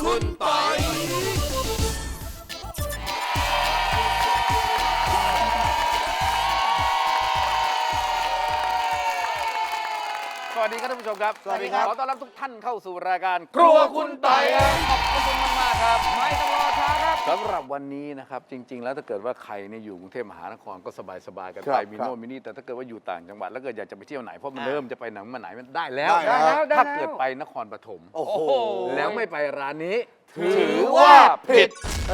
คุณปอยสวัสดีครับท่านผู้ชมครับ สวัสดีครับ ขอต้อนรับทุกท่านเข้าสู่รายการ ครัวคุณไต่ครับขอบคุณมากๆครับไม่ต้อง หรับวันนี้นะครับจริง ๆ แล้วถ้าเกิดว่าใครเนี่ยอยู่กรุงเทพมหานครก็สบายๆกันครัไปบมีครับโน่นมีนี่แต่ถ้าเกิดว่าอยู่ต่างจังหวัดแล้วเกิดอยากจะไปเที่ยวไหนเพราะมันเริ่มจะไปไหนมาไหนมันได้แล้วได้แล้ว ถ้าเกิดไปนครปฐมโอ้โห แล้วไม่ไปร้านนี้ ถือว่าผิด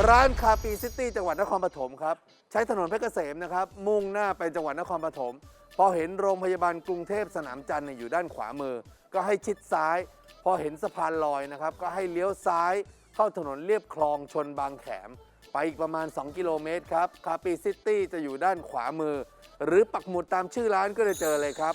ร้านคาปีซิตี้จังหวัดนครปฐมครับ ใช้ถนนเพชรเกษมนะครับ มุ่งหน้าไปจังหวัดนครปฐมพอเห็นโรงพยาบาลกรุงเทพสนามจันทร์เนี่ยอยู่ด้านขวามือ ก็ให้ชิดซ้าย พอเห็นสะพานลอยนะครับ ก็ให้เลี้ยวซ้ายเข้าถนนเลียบคลองชนบางแขม ไปอีกประมาณ 2 กิโลเมตรครับคาปีซิตี้จะอยู่ด้านขวามือ หรือปักหมุดตามชื่อร้านก็จะเจอเลยครับ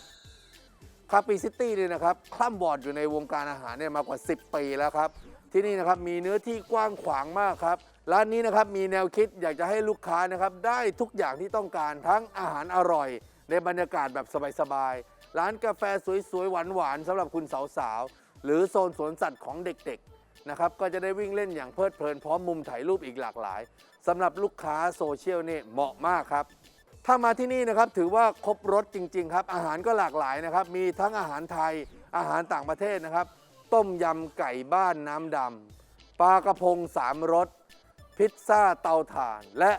คาปีซิตี้เนี่ยนะครับคล่ำวอดอยู่ในวงการอาหารเนี่ยมากว่า 10 ปีแล้วครับ ที่นี่นะครับมีเนื้อที่กว้างขวางมากครับ ร้านนี้นะครับมีแนวคิดอยากจะให้ลูกค้านะครับได้ทุกอย่างที่ต้องการทั้งอาหารอร่อย ในบรรยากาศแบบสบายๆ ร้านกาแฟสวยๆหวานๆสำหรับคุณสาวๆ หรือโซนสวนสัตว์ของเด็กๆ นะครับก็จะได้วิ่งเล่นอย่างเพลิดเพลินพร้อมมุมถ่ายรูปอีกหลากหลายสำหรับลูกค้าโซเชียลเนี่ยเหมาะมากครับ ถ้ามาที่นี่นะครับถือว่าครบรสจริง ๆ ครับ อาหารก็หลากหลายนะครับ มีทั้งอาหารไทยอาหารต่างประเทศนะครับ ต้มยำไก่บ้านน้ำดำปลากระพงสามรสพิซซ่าเตาถ่าน และ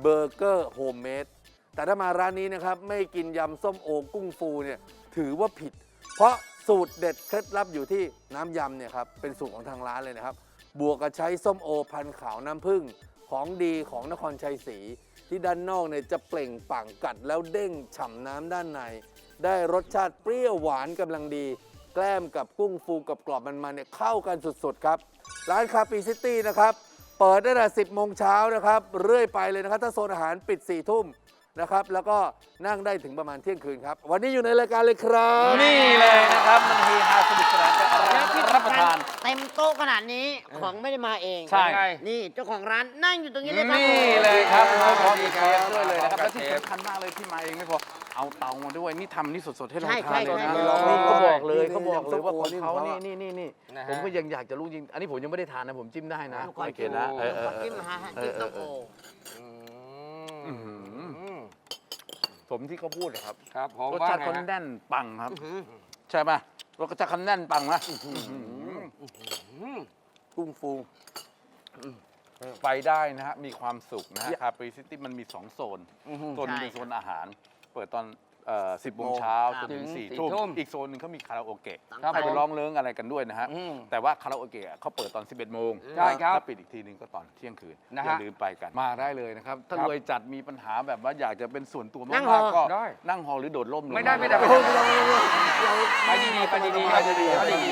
เบอร์เกอร์โฮมเมดแต่ถ้ามาร้านนี้นะครับไม่กินยำส้มโอกุ้งฟูเนี่ยถือว่าผิด เพราะสูตรเด็ดเคล็ดลับอยู่ที่น้ำยำเนี่ยครับเป็นสูตรของทางร้านเลยนะครับ บวกกับใช้ส้มโอพันขาวน้ำผึ้งของดีของนครชัยศรีที่ด้านนอกเนี่ยจะเปล่งปังกัดแล้วเด้งฉ่ำน้ำด้านใน ได้รสชาติเปรี้ยวหวานกำลังดี แกล้มกับกุ้งฟูกับกรอบมันๆเนี่ยเข้ากันสุดๆครับ ร้านคาปีซิตี้นะครับ เปิดตั้งแต่10โมงเช้านะครับ เรื่อยไปเลยนะครับ ถ้าโซนอาหารปิด4ทุ่ม นะครับ แล้วก็นั่งได้ถึงประมาณเที่ยงคืนครับ วันนี้อยู่ในรายการเลยครับ นี่เลยนะครับมันเฮฮาสนุกสนานกันอะไรแล้วที่รับประสำคัทาญนเต็มโต๊ะขนาดนี้ของไม่ได้มาเองใช่ นี่เจ้าของร้านนั่งอยู่ตรงนี้เลยครับนี่เลยครับผมพร้อมกับเชฟด้วยเลยนะครับพร้อมกัและบที่เชฟสำคัญมากเลยที่มาเองไม่พอเอาเตามาด้วยนี่ทำนี่สดๆให้เราใช่ทานเลยใช่นะใช่นี่เขาบอกเลยเขาบอกเลยว่าส้มขโอองนี่เขาของเขานี่อะนี่นี่นี่นะฮะ ผมก็ยังอยากจะรู้จริง อันนี้ผมยังไม่ได้ทานนะผมจิ้มได้นะลูกก้อยโอเคนะเออเอขออเอจิ้มอฮะเอจิ้อมเออส้มโอ อื้อหืออืม สมที่เขาพูดเลยครับครับผมรสว่าชาติไงเขาฮะแน่นปังครับ อื้อหือใช่ป่ะรสชาติเขาแน่นปังนะอืมกุ้งฟูไปได้นะฮะมีความสุขนะฮะคาปรีซิตี้มันมีสองโซน อื้อหือโซนหนึงเป็นโซนอาหาร เปิดตอน สิบโมงโมงเช้าครัจบนถึงถึงสี่สี่ทุ่ม ทุ่มอีกโซนหนึ่งเขามีคาราโอเกะครับให้ไปผมร้องเลิ้งอะไรกันด้วยนะฮะ อืมแต่ว่าคาราโอเกะเขาเปิดตอน 11 โมงใช่ครับแล้วปิดอีกทีนึงก็ตอนเที่ยงคืน นะฮะอย่าลืมไปกัน มาได้เลยนะครับ ถ้าครับรวยจัดมีปัญหาแบบว่าอยากจะเป็นส่วนตัวนั่มางหอกๆก็ได้ นั่งฮอลหรือโดดร่มลงไม่ได้าไม่ได้ไม่ได้ไปดีๆไปดีๆไปดีๆไปดี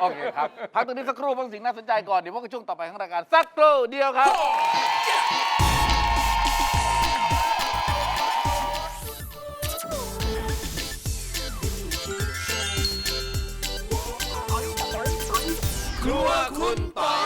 โอเคครับ พักตรงนี้สักครู่บางสิ่งน่าสนใจก่อน เดี๋ยวพบกับช่วงต่อไปของรายการสักครู่เดียวครับ ครัวคุณปอ